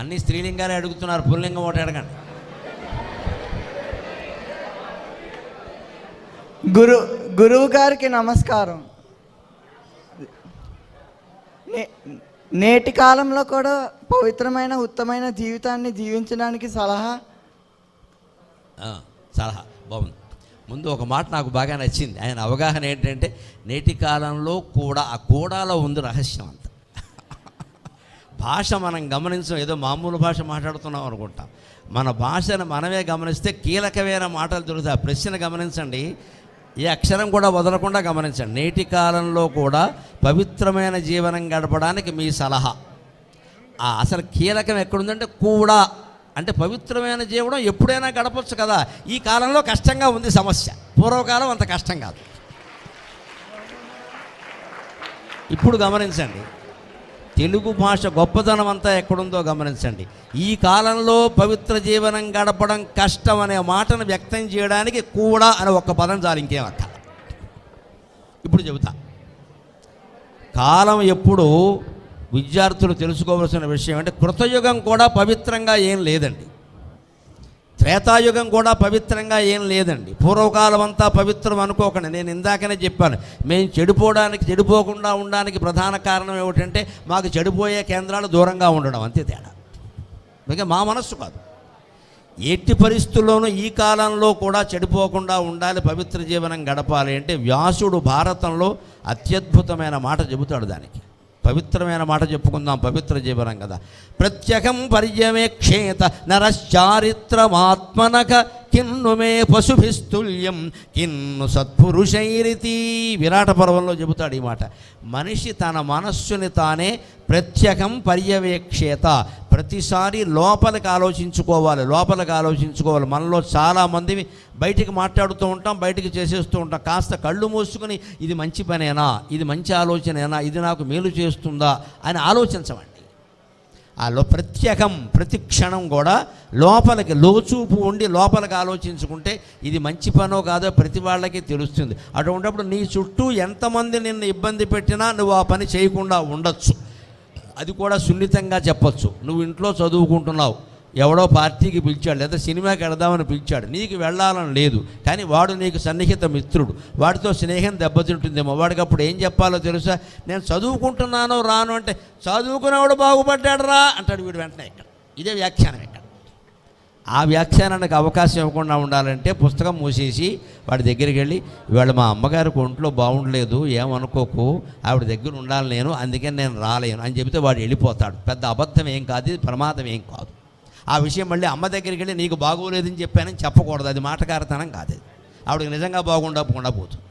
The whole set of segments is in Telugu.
అన్ని స్త్రీలింగాలే అడుగుతున్నారు పుల్లింగం ఒకటి అడగండి. గురు గురువు గారికి నమస్కారం. నేటి కాలంలో కూడా పవిత్రమైన ఉత్తమైన జీవితాన్ని జీవించడానికి సలహా? సలహా బాగుంది. ముందు ఒక మాట నాకు బాగా నచ్చింది. ఆయన అవగాహన ఏంటంటే నేటి కాలంలో కూడా ఆ కూడాలో ఉంది రహస్యం అంత. భాష మనం గమనించం ఏదో మామూలు భాష మాట్లాడుతున్నాం అనుకుంటాం. మన భాషను మనమే గమనిస్తే కీలకమైన మాటలు దొరుకుతాయి. ఆ ప్రశ్న గమనించండి. ఏ అక్షరం కూడా వదలకుండా గమనించండి. నేటి కాలంలో కూడా పవిత్రమైన జీవనం గడపడానికి మీ సలహా. ఆ అసలు కీలకం ఎక్కడుందంటే కూడా. అంటే పవిత్రమైన జీవనం ఎప్పుడైనా గడపచ్చు కదా. ఈ కాలంలో కష్టంగా ఉంది సమస్య. పూర్వకాలం అంత కష్టం కాదు. ఇప్పుడు గమనించండి. తెలుగు భాష గొప్పతనం అంతా ఎక్కడుందో గమనించండి. ఈ కాలంలో పవిత్ర జీవనం గడపడం కష్టం అనే మాటను వ్యక్తం చేయడానికి కూడా అనే ఒక్క పదం చాలు ఇంకేం అక్క. ఇప్పుడు చెబుతా. కాలం ఎప్పుడు విద్యార్థులు తెలుసుకోవాల్సిన విషయం అంటే కృతయుగం కూడా పవిత్రంగా ఏం లేదండి. త్రేతాయుగం కూడా పవిత్రంగా ఏం లేదండి. పూర్వకాలం అంతా పవిత్రం అనుకోకండి. నేను ఇందాకనే చెప్పాను. మేము చెడిపోవడానికి చెడిపోకుండా ఉండడానికి ప్రధాన కారణం ఏమిటంటే మాకు చెడిపోయే కేంద్రాలు దూరంగా ఉండడం. అంతే తేడా. ఇంకా మా మనస్సు కాదు. ఎట్టి పరిస్థితుల్లోనూ ఈ కాలంలో కూడా చెడిపోకుండా ఉండాలి పవిత్ర జీవనం గడపాలి అంటే వ్యాసుడు భారతంలో అత్యద్భుతమైన మాట చెబుతాడు దానికి. పవిత్రమైన మాట చెప్పుకుందాం పవిత్ర జీవనం కదా. ప్రత్యేకం పర్యవేక్షేత నరశ్చారిత్రమాత్మనక కిన్ను మే పశుభిస్తుల్యం కిన్ను సత్పురుషైరితి. విరాట పర్వంలో చెబుతాడు ఈ మాట. మనిషి తన మనస్సుని తానే ప్రత్యేకం పర్యవేక్షేత. ప్రతిసారి లోపలికి ఆలోచించుకోవాలి లోపలికి ఆలోచించుకోవాలి. మనలో చాలామంది బయటికి మాట్లాడుతూ ఉంటాం బయటికి చేసేస్తూ ఉంటాం. కాస్త కళ్ళు మూసుకుని ఇది మంచి పనేనా? ఇది మంచి ఆలోచనేనా? ఇది నాకు మేలు చేస్తుందా? అని ఆలోచించమండి. ఆ లో ప్రత్యేకం ప్రతి క్షణం కూడా లోపలికి లోచూపు ఉండి లోపలికి ఆలోచించుకుంటే ఇది మంచి పనో కాదో ప్రతి వాళ్ళకి తెలుస్తుంది. అటువంటిప్పుడు నీ చుట్టూ ఎంతమంది నిన్ను ఇబ్బంది పెట్టినా నువ్వు ఆ పని చేయకుండా ఉండొచ్చు. అది కూడా సున్నితంగా చెప్పచ్చు. నువ్వు ఇంట్లో చదువుకుంటున్నావు. ఎవడో పార్టీకి పిలిచాడు లేదా సినిమాకి వెళదామని పిలిచాడు నీకు వెళ్ళాలని లేదు కానీ వాడు నీకు సన్నిహిత మిత్రుడు వాడితో స్నేహం దెబ్బతింటుందేమో వాడికి అప్పుడు ఏం చెప్పాలో తెలుసా? నేను చదువుకుంటున్నాను రాను అంటే చదువుకునేవాడు బాగుపడ్డాడు రా అంటాడు వీడు వెంటనే ఇక్కడ. ఇదే వ్యాఖ్యానం ఇక్కడ. ఆ వ్యాఖ్యానానికి అవకాశం ఇవ్వకుండా ఉండాలంటే పుస్తకం మూసేసి వాడి దగ్గరికి వెళ్ళి ఇవాళ మా అమ్మగారికి ఒంట్లో బాగుండలేదు ఏమనుకోకు ఆవిడ దగ్గర ఉండాలి నేను అందుకని నేను రాలేను అని చెబితే వాడు వెళ్ళిపోతాడు. పెద్ద అబద్ధం ఏం కాదు ఇది ప్రమాదం ఏం కాదు. ఆ విషయం మళ్ళీ అమ్మ దగ్గరికి వెళ్ళి నీకు బాగోలేదని చెప్పానని చెప్పకూడదు. అది మాటకారతనం కాదు ఆవిడకి నిజంగా బాగుండకుండా పోతుంది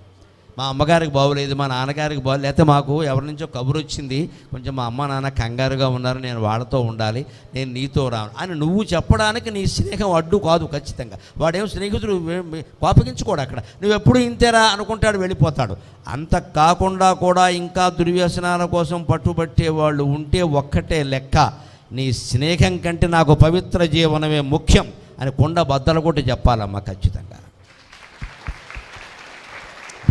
మా అమ్మగారికి బాగోలేదు మా నాన్నగారికి బాగోలేదు లేకపోతే మాకు ఎవరి నుంచో కబురు వచ్చింది కొంచెం మా అమ్మ నాన్న కంగారుగా ఉన్నారు నేను వాళ్ళతో ఉండాలి నేను నీతో రాను. అని నువ్వు చెప్పడానికి నీ స్నేహం అడ్డు కాదు ఖచ్చితంగా. వాడేం స్నేహితుడు కోపగించుకోడు అక్కడ. నువ్వు ఎప్పుడు ఇంతేరా అనుకుంటాడు వెళ్ళిపోతాడు. అంత కాకుండా కూడా ఇంకా దుర్వ్యసనాల కోసం పట్టుబట్టే వాళ్ళు ఉంటే ఒక్కటే లెక్క. నీ స్నేహం కంటే నాకు పవిత్ర జీవనమే ముఖ్యం అని కొండ బద్దలు కొట్టి చెప్పాలమ్మా ఖచ్చితంగా.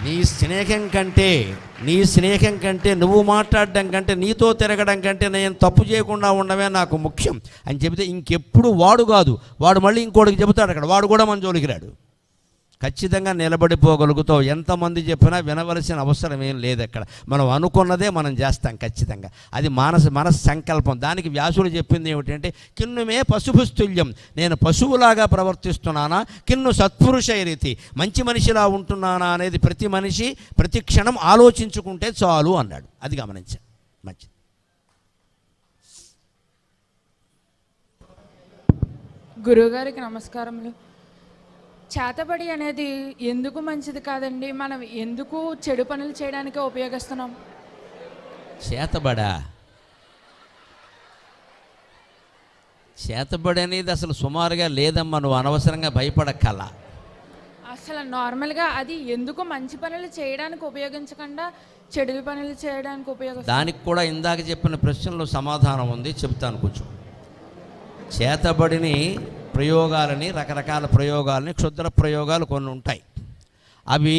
నీ స్నేహం కంటే నీ స్నేహం కంటే నువ్వు మాట్లాడడం కంటే నీతో తిరగడం కంటే నేను తప్పు చేయకుండా ఉండమే నాకు ముఖ్యం అని చెబితే ఇంకెప్పుడు వాడు కాదు. వాడు మళ్ళీ ఇంకోటికి చెబుతాడు అక్కడ. వాడు కూడా మన జోలికి రాడు. ఖచ్చితంగా నిలబడిపోగలుగుతావు. ఎంతమంది చెప్పినా వినవలసిన అవసరం ఏం లేదు అక్కడ. మనం అనుకున్నదే మనం చేస్తాం ఖచ్చితంగా. అది మానస మనస్ సంకల్పం దానికి వ్యాసుడు చెప్పింది ఏమిటంటే కిన్నుమే పశుభుస్తుల్యం. నేను పశువులాగా ప్రవర్తిస్తున్నానా? కిన్ను సత్పురుష రీతి. మంచి మనిషిలా ఉంటున్నానా? అనేది ప్రతి మనిషి ప్రతి క్షణం ఆలోచించుకుంటే చాలు అన్నాడు. అది గమనించాను మంచిది. గురువుగారికి నమస్కారములు. చేతబడి అనేది ఎందుకు మంచిది కాదండి? మనం ఎందుకు చెడు పనులు చేయడానికే ఉపయోగిస్తున్నాం? చేతబడా? చేతబడి అనేది అసలు సుమారుగా లేదమ్మా నువ్వు అనవసరంగా భయపడక్కల. అసలు నార్మల్గా అది ఎందుకు మంచి పనులు చేయడానికి ఉపయోగించకుండా చెడు పనులు చేయడానికి ఉపయోగిస్తాం దానికి కూడా ఇందాక చెప్పిన ప్రశ్నలో సమాధానం ఉంది చెప్తాను కొంచెం. చేతబడిని ప్రయోగాలని రకరకాల ప్రయోగాలని క్షుద్ర ప్రయోగాలు కొన్ని ఉంటాయి. అవి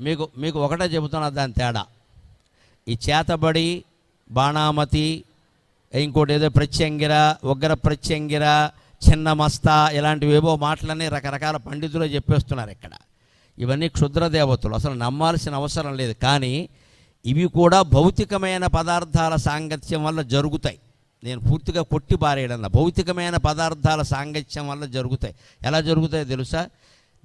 మీకు మీకు ఒకటే చెబుతున్నా దాని తేడా. ఈ చేతబడి బాణామతి ఇంకోటి ఏదో ప్రత్యంగిర ఉగ్ర ప్రత్యంగిర చిన్న మస్తా ఇలాంటివి ఏవో మాటలన్నీ రకరకాల పండితులు చెప్పేస్తున్నారు ఇక్కడ. ఇవన్నీ క్షుద్ర దేవతలు అసలు నమ్మాల్సిన అవసరం లేదు. కానీ ఇవి కూడా భౌతికమైన పదార్థాల సాంగత్యం వల్ల జరుగుతాయి. నేను పూర్తిగా కొట్టి పారేయడం భౌతికమైన పదార్థాల సాంగత్యం వల్ల జరుగుతాయి. ఎలా జరుగుతాయో తెలుసా?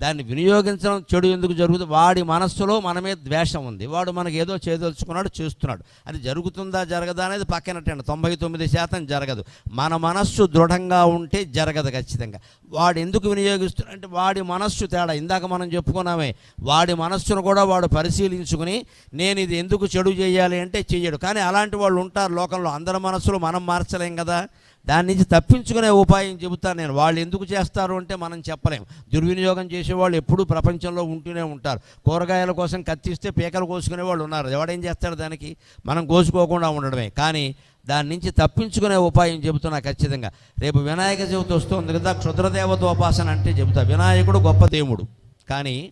దాన్ని వినియోగించడం చెడు ఎందుకు జరుగుతుంది వాడి మనస్సులో మనమే ద్వేషం ఉంది. వాడు మనకి ఏదో చేయదలుచుకున్నాడు చేస్తున్నాడు. అది జరుగుతుందా జరగదా అనేది పక్కనట్టండి తొంభై తొమ్మిది శాతం జరగదు. మన మనస్సు దృఢంగా ఉంటే జరగదు ఖచ్చితంగా. వాడు ఎందుకు వినియోగిస్తున్నాడు అంటే వాడి మనస్సు తేడా. ఇందాక మనం చెప్పుకున్నామే వాడి మనస్సును కూడా వాడు పరిశీలించుకుని నేను ఇది ఎందుకు చెడు చేయాలి అంటే చెయ్యడు. కానీ అలాంటి వాళ్ళు ఉంటారు లోకంలో. అందరి మనస్సులు మనం మార్చలేం కదా? దాని నుంచి తప్పించుకునే ఉపాయం చెబుతాను నేను. వాళ్ళు ఎందుకు చేస్తారు అంటే మనం చెప్పలేం. దుర్వినియోగం చేసేవాళ్ళు ఎప్పుడూ ప్రపంచంలో ఉంటూనే ఉంటారు. కూరగాయల కోసం కత్తిస్తే పీకలు కోసుకునే వాళ్ళు ఉన్నారు. ఎవడేం చేస్తాడు దానికి? మనం కోసుకోకుండా ఉండడమే. కానీ దాని నుంచి తప్పించుకునే ఉపాయం చెబుతున్నా ఖచ్చితంగా. రేపు వినాయక చవితి వస్తుంది కదా క్షుద్రదేవత ఉపాసన అంటే చెబుతా. వినాయకుడు గొప్ప దేవుడు. కానీ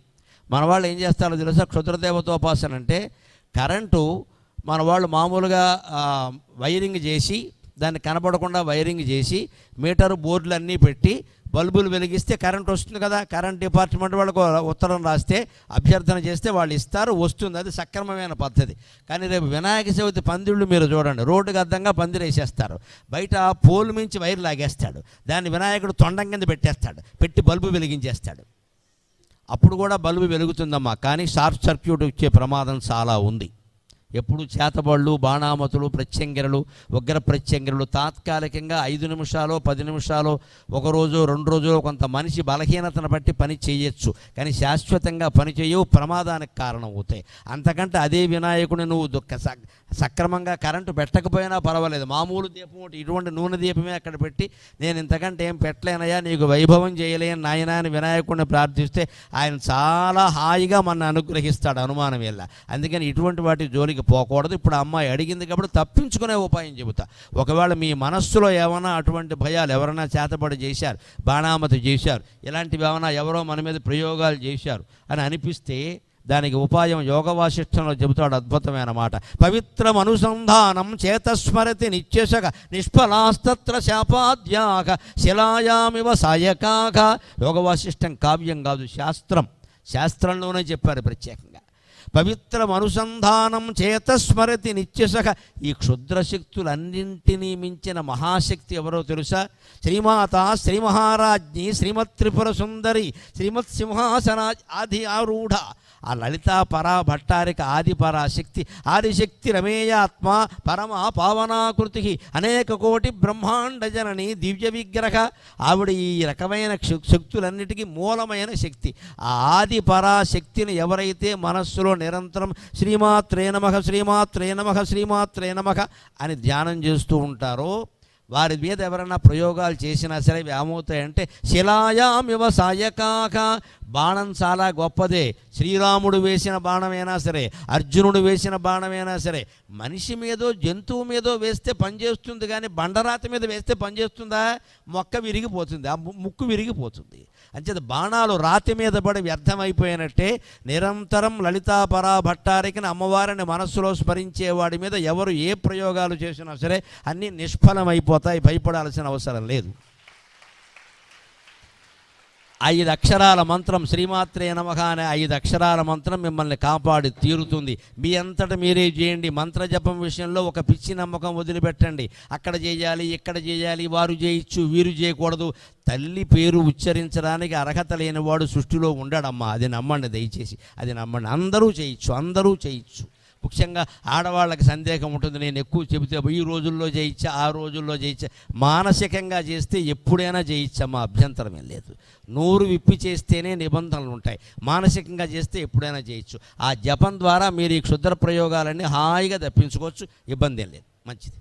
మన వాళ్ళు ఏం చేస్తారో తెలుసా? క్షుద్రదేవతోపాసన అంటే కరెంటు మన వాళ్ళు మామూలుగా వైరింగ్ చేసి దాన్ని కనపడకుండా వైరింగ్ చేసి మీటర్ బోర్డులు అన్నీ పెట్టి బల్బులు వెలిగిస్తే కరెంట్ వస్తుంది కదా కరెంట్ డిపార్ట్మెంట్ వాళ్ళకు ఉత్తరం రాస్తే అభ్యర్థన చేస్తే వాళ్ళు ఇస్తారు వస్తుంది. అది సక్రమమైన పద్ధతి. కానీ రేపు వినాయక చవితి పందిళ్ళు మీరు చూడండి రోడ్డుకి అద్దంగా పందిరు వేసేస్తారు. బయట పోల్ మించి వైర్ లాగేస్తాడు. దాన్ని వినాయకుడు తొండం కింద పెట్టేస్తాడు పెట్టి బల్బు వెలిగించేస్తాడు. అప్పుడు కూడా బల్బు వెలుగుతుందమ్మా. కానీ షార్ట్ సర్క్యూట్ వచ్చే ప్రమాదం చాలా ఉంది. ఎప్పుడు చేతబళ్ళు బాణామతులు ప్రత్యంగిరలు ఉగ్ర ప్రత్యంగిరలు. తాత్కాలికంగా ఐదు నిమిషాలు పది నిమిషాలు ఒక రోజు రెండు రోజులు కొంత మనిషి బలహీనతను బట్టి పని చేయొచ్చు. కానీ శాశ్వతంగా పని చేయవు ప్రమాదానికి కారణం అవుతాయి అంతకంటే అదే వినాయకుడిని నువ్వు దుఃఖ సక్రమంగా కరెంటు పెట్టకపోయినా పర్వాలేదు. మామూలు దీపం ఒకటి ఇటువంటి నూనె దీపమే అక్కడ పెట్టి నేను ఇంతకంటే ఏం పెట్టలేనయ్యా నీకు వైభవం చేయలేని నాయన అని వినాయకుడిని ప్రార్థిస్తే ఆయన చాలా హాయిగా మన అనుగ్రహిస్తాడు అనుమానం వెళ్ళ అందుకని ఇటువంటి వాటి జోలికి పోకూడదు. ఇప్పుడు అమ్మాయి అడిగింది కాబట్టి తప్పించుకునే ఉపాయం చెబుతా. ఒకవేళ మీ మనస్సులో ఏమైనా అటువంటి భయాలు ఎవరైనా చేతబడి చేశారు బాణామతి చేశారు ఇలాంటివి ఏమైనా ఎవరో మన మీద ప్రయోగాలు చేశారు అని అనిపిస్తే దానికి ఉపాయం యోగ వాసిష్టంలో చెబుతాడు అద్భుతమైన మాట. పవిత్రం అనుసంధానం చేతస్మరతి నిత్యశక నిష్ఫలాస్తత్ర శాపాద్యాక శిలాయామివ సాయకాక యోగ వాసిష్టం కావ్యం కాదు శాస్త్రం. శాస్త్రంలోనే చెప్పారు ప్రత్యేకంగా. పవిత్రం అనుసంధానం చేతస్మరతి నిత్యశక. ఈ క్షుద్రశక్తులన్నింటినీ మించిన మహాశక్తి ఎవరో తెలుసా? శ్రీమాత శ్రీ మహారాజ్ఞి శ్రీమత్ త్రిపుర సుందరి శ్రీమత్ సింహాసనా ఆది ఆరూఢ. ఆ లలితా పరా భట్టారిక ఆది పరాశక్తి ఆదిశక్తి రమేయాత్మ పరమ పావనాకృతి అనేక కోటి బ్రహ్మాండ జనని దివ్య విగ్రహ. ఆవిడ ఈ రకమైన శక్తులన్నిటికీ మూలమైన శక్తి. ఆ ఆది పరాశక్తిని ఎవరైతే మనస్సులో నిరంతరం శ్రీమాత్రే నమః శ్రీమాత్రే నమః శ్రీమాత్రే నమః అని ధ్యానం చేస్తూ ఉంటారో వారి మీద ఎవరైనా ప్రయోగాలు చేసినా సరే ఇవి ఏమవుతాయంటే శిలాయామివ సాయకాక బాణం చాలా గొప్పదే. శ్రీరాముడు వేసిన బాణమైనా సరే అర్జునుడు వేసిన బాణమైనా సరే మనిషి మీదో జంతువు మీదో వేస్తే పనిచేస్తుంది కానీ బండరాతి మీద వేస్తే పనిచేస్తుందా? మొక్క విరిగిపోతుంది. ఆ ముక్కు విరిగిపోతుంది. అంచేత బాణాలు రాతి మీద పడి వ్యర్థమైపోయినట్టే నిరంతరం లలితాపరా భట్టారికిని అమ్మవారిని మనస్సులో స్మరించే వాడి మీద ఎవరు ఏ ప్రయోగాలు చేసినా సరే అన్నీ నిష్ఫలమైపోతాయి భయపడాల్సిన అవసరం లేదు. ఐదు అక్షరాల మంత్రం శ్రీమాత్రే నమః అనే ఐదు అక్షరాల మంత్రం మిమ్మల్ని కాపాడి తీరుతుంది. మీ అంతటా మీరే చేయండి. మంత్ర జపం విషయంలో ఒక పిచ్చి నమ్మకం వదిలిపెట్టండి. అక్కడ చేయాలి ఇక్కడ చేయాలి వారు చేయొచ్చు వీరు చేయకూడదు. తల్లి పేరు ఉచ్చరించడానికి అర్హత లేనివాడు సృష్టిలో ఉండడమ్మా. అది నమ్మండి దయచేసి. అది నమ్మండి. అందరూ చేయొచ్చు అందరూ చేయొచ్చు. ముఖ్యంగా ఆడవాళ్ళకి సందేహం ఉంటుంది. నేను ఎక్కువ చెబితే ఈ రోజుల్లో చేయించా ఆ రోజుల్లో చేయించా మానసికంగా చేస్తే ఎప్పుడైనా చేయించమ్మా అభ్యంతరం ఏం లేదు. నోరు విప్పి చేస్తేనే నిబంధనలు ఉంటాయి. మానసికంగా చేస్తే ఎప్పుడైనా చేయొచ్చు ఆ జపం ద్వారా మీరు ఈ క్షుద్ర ప్రయోగాలన్నీ హాయిగా తప్పించుకోవచ్చు. ఇబ్బంది ఏం లేదు. మంచిది.